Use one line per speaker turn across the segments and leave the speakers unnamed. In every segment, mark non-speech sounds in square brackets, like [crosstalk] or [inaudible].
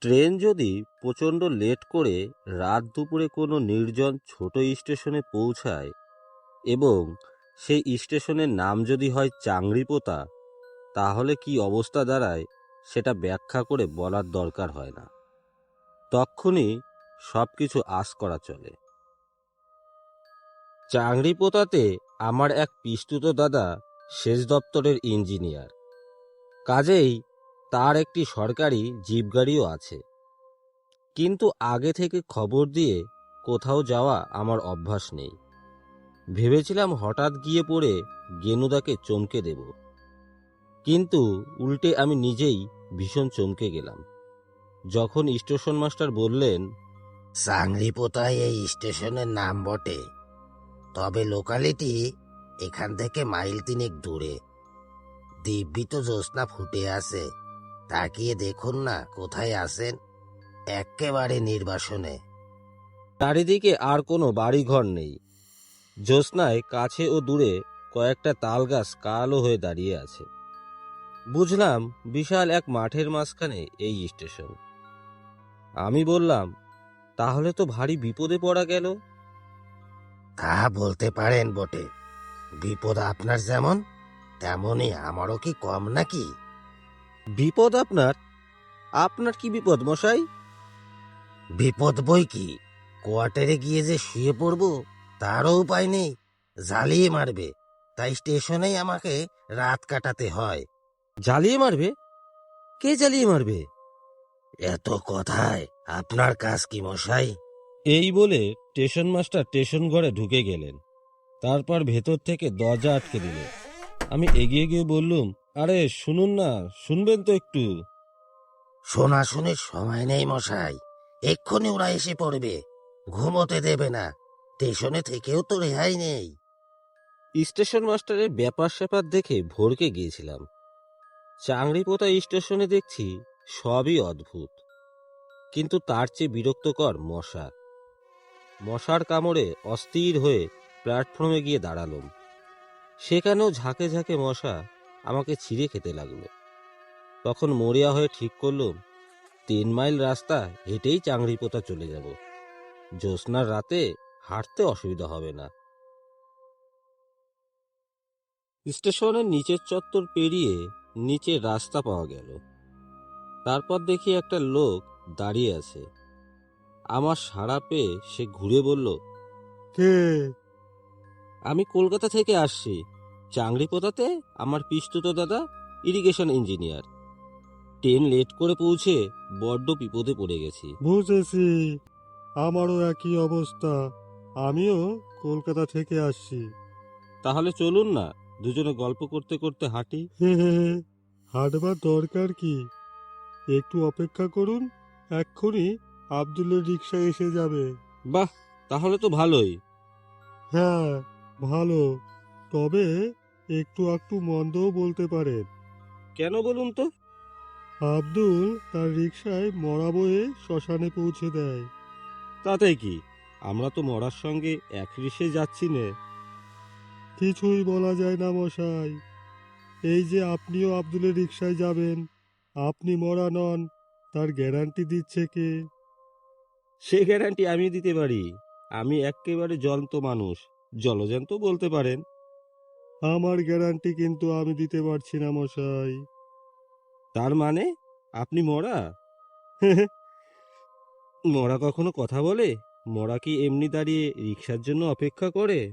Train যদি প্রচণ্ড late করে রাত দুপুরে কোনো নির্জন ছোট স্টেশনে পৌঁছায় এবং সেই স্টেশনের নাম যদি হয় চাংড়িপোতা তাহলে কি অবস্থা দাঁড়ায় সেটা ব্যাখ্যা করে বলার দরকার হয় না। তক্ষুনি সব কিছু আশ করা চলে। চাংড়িপোতাতে আমার এক পিস্তুত দাদা সেচ দপ্তরের ইঞ্জিনিয়ার। কাজেই তার একটি সরকারি জিপ গাড়িও আছে। কিন্তু আগে থেকে খবর দিয়ে কোথাও যাওয়া আমার অভ্যাস নেই। ভেবেছিলাম হঠাৎ গিয়ে পড়ে গেনুদাকে চমকে দেব। কিন্তু উল্টে আমি নিজেই ভীষণ চমকে গেলাম। যখন স্টেশন মাস্টার বললেন,
সাংরিপোতায় এই স্টেশনের নাম বটে। তবে লোকালিটি এখান থেকে মাইল তিনেক দূরে। দিব্যি তো জ্যোৎস্না ফুটে আছে। তাকিয়ে দেখুন না কোথায় আছেন। একেবারে নির্বাসনে।
চারিদিকে আর কোনো বাড়িঘর নেই। জ্যোৎস্নায় কাছে ও দূরে কয়েকটা তাল গাছ কালো হয়ে দাঁড়িয়ে আছে। বুঝলাম বিশাল এক মাঠের মাঝখানে এই স্টেশন। আমি বললাম তাহলে তো ভারী বিপদে পড়া গেল।
তা বলতে পারেন বটে। বিপদ আপনার যেমন তেমনই আমারও কি কম নাকি?
বিপদ আপনার? আপনার কি বিপদ মশাই?
বিপদ বই কি? কোয়ার্টারে গিয়ে যে শুয়ে পড়ব তারও উপায় নেই। জ্বালিয়ে মারবে। তাই স্টেশনেই আমাকে রাত কাটাতে হয়।
জ্বালিয়ে মারবে? কে জ্বালিয়ে মারবে?
এত কথায় আপনার কাজ কি মশাই?
এই বলে স্টেশন মাস্টার স্টেশন ঘরে ঢুকে গেলেন। তারপর ভেতর থেকে দরজা আটকে দিলেন। আমি এগিয়ে গিয়ে বললুম আরে শুনুন না শুনবেন তো একটু।
শোনাশুনির সময় নেই মশাই। এক্ষুনি ওরা এসে পড়বে। ঘুমোতে দেবে না। স্টেশনে থেকেও তো রেহাই নেই।
স্টেশন মাস্টারের ব্যাপার স্যাপার দেখে ভরকে গিয়েছিলাম। চাংড়িপোতা স্টেশনে দেখছি সবই অদ্ভুত। কিন্তু তার চেয়ে বিরক্তকর মশা। মশার কামড়ে অস্থির হয়ে প্ল্যাটফর্মে গিয়ে দাঁড়ালাম। সেখানেও ঝাঁকে ঝাঁকে মশা আমাকে ছিঁড়ে খেতে লাগল। তখন মরিয়া হয়ে ঠিক করলুম তিন মাইল রাস্তা হেঁটেই চাংড়িপোতা চলে যাব। জ্যোৎস্নার রাতে হাঁটতে অসুবিধা হবে না। স্টেশনের নিচের চত্বর পেরিয়ে নিচের রাস্তা পাওয়া গেল। তারপর দেখি একটা লোক দাঁড়িয়ে আছে। আমার সাড়া পেয়ে সে ঘুরে বলল,
কে?
আমি কলকাতা থেকে আসছি। চাংড়িপোতাতে আমার পিস্তুত দাদা ইরিগেশন ইঞ্জিনিয়ার ট্রেন লেট করে পৌঁছে বড্ড বিপদে পড়ে গেছি।
বুঝেছি। আমারও একই অবস্থা। আমিও কলকাতা থেকে আসছি।
তাহলে চলুন না দুজনে গল্প করতে করতে হাঁটি।
হাঁটবার দরকার কি? একটু অপেক্ষা করুন এক্ষুনি আব্দুলের রিক্সা এসে যাবে।
বাহ তাহলে তো ভালোই।
হ্যাঁ ভালো। তবে একটু একটু মন্দও বলতে পারেন।
কেন বলুন তো?
আব্দুল তার রিক্সায় মরা বয়ে শ্মশানে পৌঁছে দেয়।
তাতে কি? আমরা তো মরার সঙ্গে এক রিসে যাচ্ছি নে।
কিছুই বলা যায় না মশাই। এই যে আপনিও আব্দুলের রিক্সায় যাবেন আপনি মরা নন তার গ্যারান্টি দিচ্ছে কে?
সে গ্যারান্টি আমি দিতে পারি। আমি একেবারে জ্বলন্ত মানুষ জলজন্ত বলতে পারেন।
আমার গ্যারান্টি কিন্তু আমি দিতে পারছি না মশাই।
তার মানে? আপনি মরা? [laughs] মরা কখনো কথা বলে? মরা কি এমনি দাঁড়িয়ে রিক্সার জন্য অপেক্ষা করে?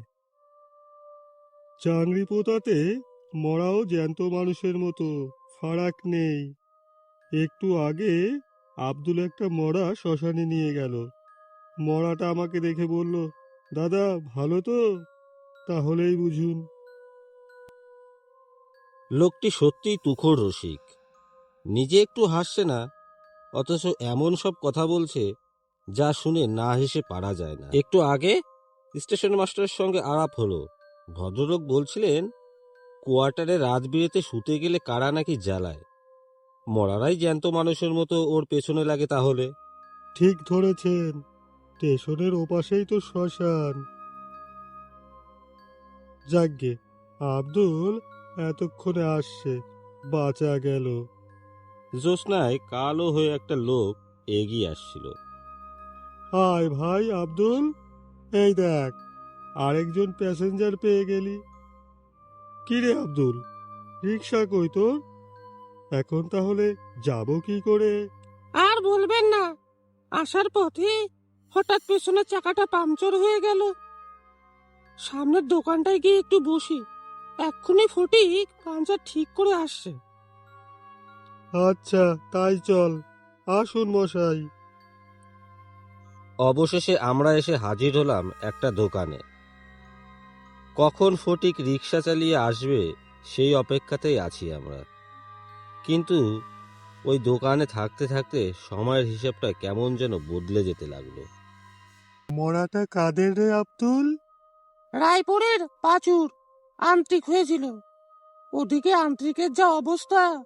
চাংড়ি পোতাতে মরাও জ্যান্ত মানুষের মতো ফারাক নেই। একটু আগে আব্দুল একটা মরা শ্মশানে নিয়ে গেল। মরাটা আমাকে দেখে বলল দাদা ভালো তো? তাহলেই বুঝুন।
লোকটি সত্যিই তুখোড় রসিক। নিজে একটু হাসছে না, অথচ এমন সব কথা বলছে যা শুনে না হেসে পারা যায় না। একটু আগে স্টেশন মাস্টারের সঙ্গে আলাপ হলো। ভদ্রলোক বলছিলেন, কোয়ার্টারে রাত বিরেতে শুতে গেলে কারা নাকি জ্বালায়? মরারাই জ্যান্ত মানুষের মতো ওর পেছনে লাগে তাহলে।
ঠিক ধরেছেন, স্টেশনের ওপাশেই তো শ্মশান। যাকগে আব্দুল এতক্ষণে আসছে বাঁচা গেল।
জ্যোৎস্নায় কালো হয়ে একটা লোক এগিয়ে আসছিল।
হাই ভাই আব্দুল এই দেখ আরেকজন প্যাসেঞ্জার পেয়ে গেলি। কি রে আব্দুল রিক্সা কই তোর? এখন তাহলে যাব কি করে?
আর বলবেন না আসার পথে হঠাৎ পেছনের চাকাটা পাংচার হয়ে গেল। সামনের দোকানটায় গিয়ে একটু বসি। এক্ষুনি ফটিক পাংচার ঠিক করে আসছে।
আচ্ছা তাই চল। আসুন মশাই।
অবশেষে আমরা এসে হাজির হলাম একটা দোকানে। কখন ফটিক রিক্সা চালিয়ে আসবে সেই অপেক্ষাতেই আছি আমরা। কিন্তু ওই দোকানে থাকতে থাকতে সময়ের হিসেবটা কেমন যেন বদলে যেতে লাগল।
মরাটা কাদের রে আব্দুল?
রায়পুরের পাচুর। আন্তরিক হয়েছিল। ওদিকে আন্ত্রিকের যা অবস্থা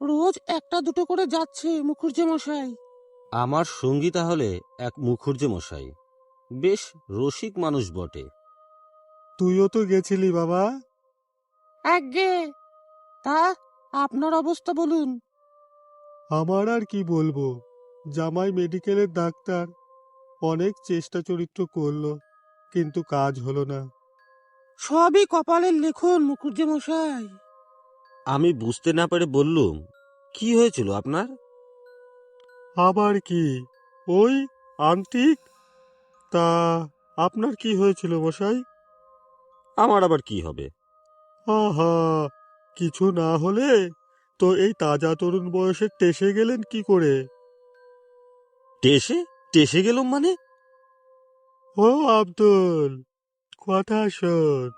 রোজ একটা দুটো করে যাচ্ছে মুখুর্জি মশাই
আমার সঙ্গী তাহলে এক মুখুর্জে মশাই বেশ রসিক মানুষ বটে।
তুইও তো গেছিলি বাবা।
একগে তা আপনার অবস্থা বলুন।
আমার আর কি বলব জামাই মেডিকেলের ডাক্তার। অনেক চেষ্টা চরিত্র করল কিন্তু কাজ হলো না।
সবই কপালের লেখন মুখুর্জি মশাই।
আমি বুঝতে না পেরে বললুম কি হয়েছিল আপনার?
আবার কি? ওই আন্টিক? তা আপনার কি হয়েছিল মশাই?
আমার আবার কি হবে?
আহা কিছু না হলে তো এই তাজা তরুণ বয়সে টেসে গেলেন কি করে?
টেসে? টেসে গেলাম মানে?
ও আব্দুল কথা শোন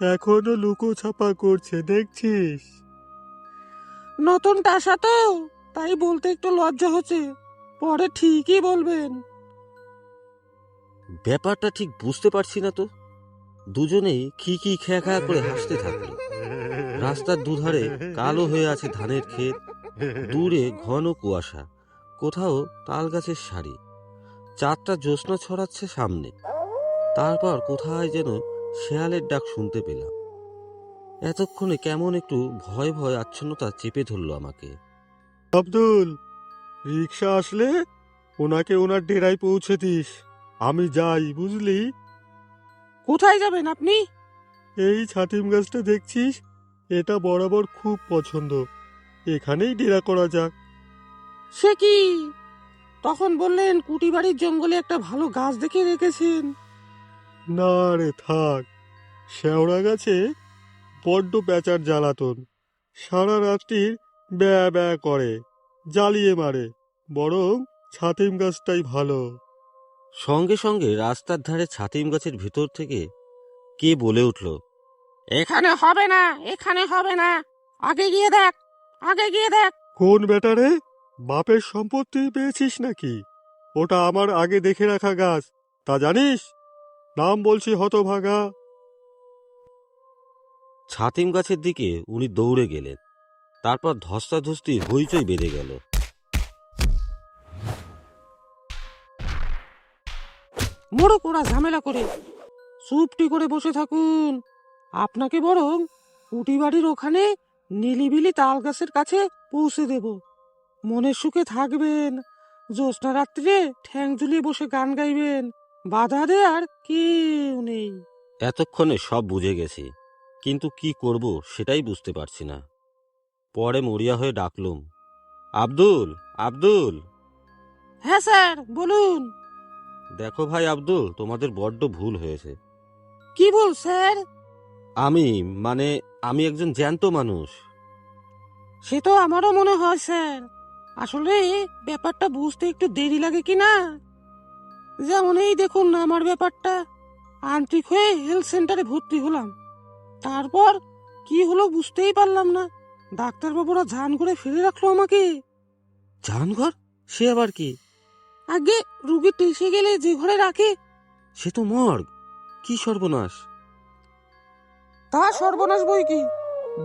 এখনও লুকো ছাপা করছে দেখছিস?
নতুন টাসা তো তাই বলতে একটু লজ্জা হচ্ছে পরে ঠিকই বলবেন।
ব্যাপারটা ঠিক বুঝতে পারছি না তো। দুজনেই খি খি খেয়া খেয়া করে হাসতে থাকল। রাস্তার দুধারে কালো হয়ে আছে ধানের ক্ষেত দূরে ঘন কুয়াশা কোথাও তাল গাছের সারি। চারটা জ্যোৎস্না ছড়াচ্ছে সামনে। তারপর কোথায় যেন শেয়ালের ডাক শুনতে পেলাম। এতক্ষণে কেমন একটু ভয় ভয় আচ্ছন্নতা চেপে ধরলো আমাকে।
আব্দুল রিক্সা আসলে? ওনাকে ওনার ডেরায় পৌঁছে দিস। আমি যাই বুঝলি?
কোথায় যাবেন আপনি?
এই ছাতিম গাছটা দেখছিস? এটা বরাবর খুব পছন্দ। এখানেই ডেরা করা যাক।
সে কি? তখন বললেন কুটিবাড়ির জঙ্গলে একটা ভালো গাছ দেখে রেখেছেন।
না রে থাক। শেওড়া গাছে বড্ড প্যাঁচার জ্বালাতন। সারা রাত্রির ব্যা ব্যা করে জ্বালিয়ে মারে বরং ছাতিম গাছটাই ভালো।
সঙ্গে সঙ্গে রাস্তার ধারে ছাতিম গাছের ভিতর থেকে কে বলে উঠল
এখানে হবে না এখানে হবে না। আগে গিয়ে দেখ আগে গিয়ে দেখ।
কোন বেটারে বাপের সম্পত্তি পেয়েছিস নাকি? ওটা আমার আগে দেখে রাখা গাছ তা জানিস? নাম বলছি হতভাগা।
ছাতিম গাছের দিকে উনি দৌড়ে গেলেন। তারপর ধস্তাধস্তি হইচই বেড়ে গেল।
মোড়ক ওরা ঝামেলা করে। চুপটি করে বসে থাকুন। আপনাকে বরং কুটি বাড়ির ওখানে নিলিবিলি তাল গাছের কাছে পৌঁছে দেব। মনের সুখে থাকবেন। জ্যোৎস্না রাত্রিরে ঠ্যাং ঝুলিয়ে বসে গান গাইবেন। বাধা দেয়ার কেউ নেই।
এতক্ষণে সব বুঝে গেছি কিন্তু কি করব সেটাই বুঝতে পারছি না। পরে মরিয়া হয়ে ডাকলুম আব্দুল আব্দুল!
হ্যাঁ স্যার বলুন।
দেখো ভাই আব্দুল তোমাদের বড্ড ভুল হয়েছে।
কি বল স্যার?
আমি মানে আমি একজন জ্যান্ত মানুষ।
সে তো আমারও মনে হয় স্যার। আসলে ব্যাপারটা বুঝতে একটু দেরি লাগে কি না? যেমন এই দেখুন না আমার ব্যাপারটা। আন্তরিক হয়ে হেলথ সেন্টারে ভর্তি হলাম। তারপর কি হলো বুঝতেই পারলাম না। ডাক্তারবাবুরা ঝান করে ফিরে রাখল আমাকে।
জানঘর সে আবার কি?
আগে রুগী টেসে গেলে যে ঘরে রাখে
সে তো মর্গ। কি সর্বনাশ?
তা সর্বনাশ বই কি?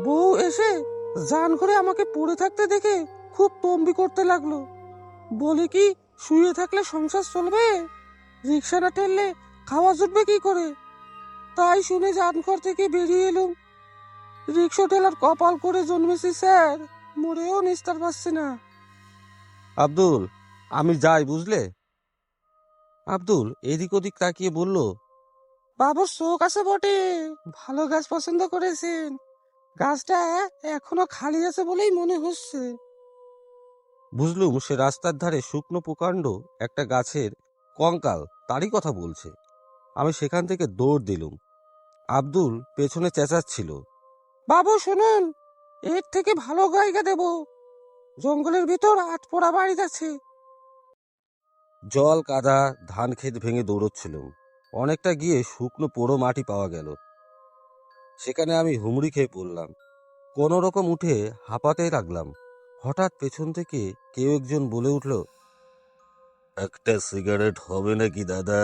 বউ এসে জান করে আমাকে পড়ে থাকতে দেখে খুব তম্বি করতে লাগল। বলে কি শুয়ে থাকলে সংসার চলবে? রিক্সা না ঠেললে খাওয়া জুটবে কি করে? তাই শুনে জানঘর থেকে বেরিয়ে এলুম। রিক্সা ঠেলার কপাল করে জন্মেছি স্যার। মরেও নিস্তার পাচ্ছি না।
আব্দুল আমি যাই বুঝলে? আব্দুল এদিক ওদিক তাকিয়ে বলল
বাবুর শোক আছে বটে। ভালো গাছ পছন্দ করেছেন। গাছটা এখনও খালি আছে বলেই মনে হচ্ছে।
বুঝলুম সে রাস্তার ধারে শুকনো প্রকাণ্ড একটা গাছের কঙ্কাল তারই কথা বলছে। আমি সেখান থেকে দৌড় দিলুম। আব্দুল পেছনে চেঁচাচ্ছিল।
বাবু, শুনুন, এর থেকে ভালো জায়গা দেব। জঙ্গলের ভিতর আট পোড়া বাড়ি আছে।
জল, কাদা, ধান ক্ষেত ভেঙে দৌড়চ্ছিলুম। অনেকটা গিয়ে শুকনো পোড়ো মাটি পাওয়া গেল। সেখানে আমি হুমড়ি খেয়ে পড়লাম। কোনো রকম উঠে হাঁপাতে লাগলাম। হঠাৎ পেছন থেকে কেউ একজন বলে উঠল একটা সিগারেট হবে নাকি দাদা?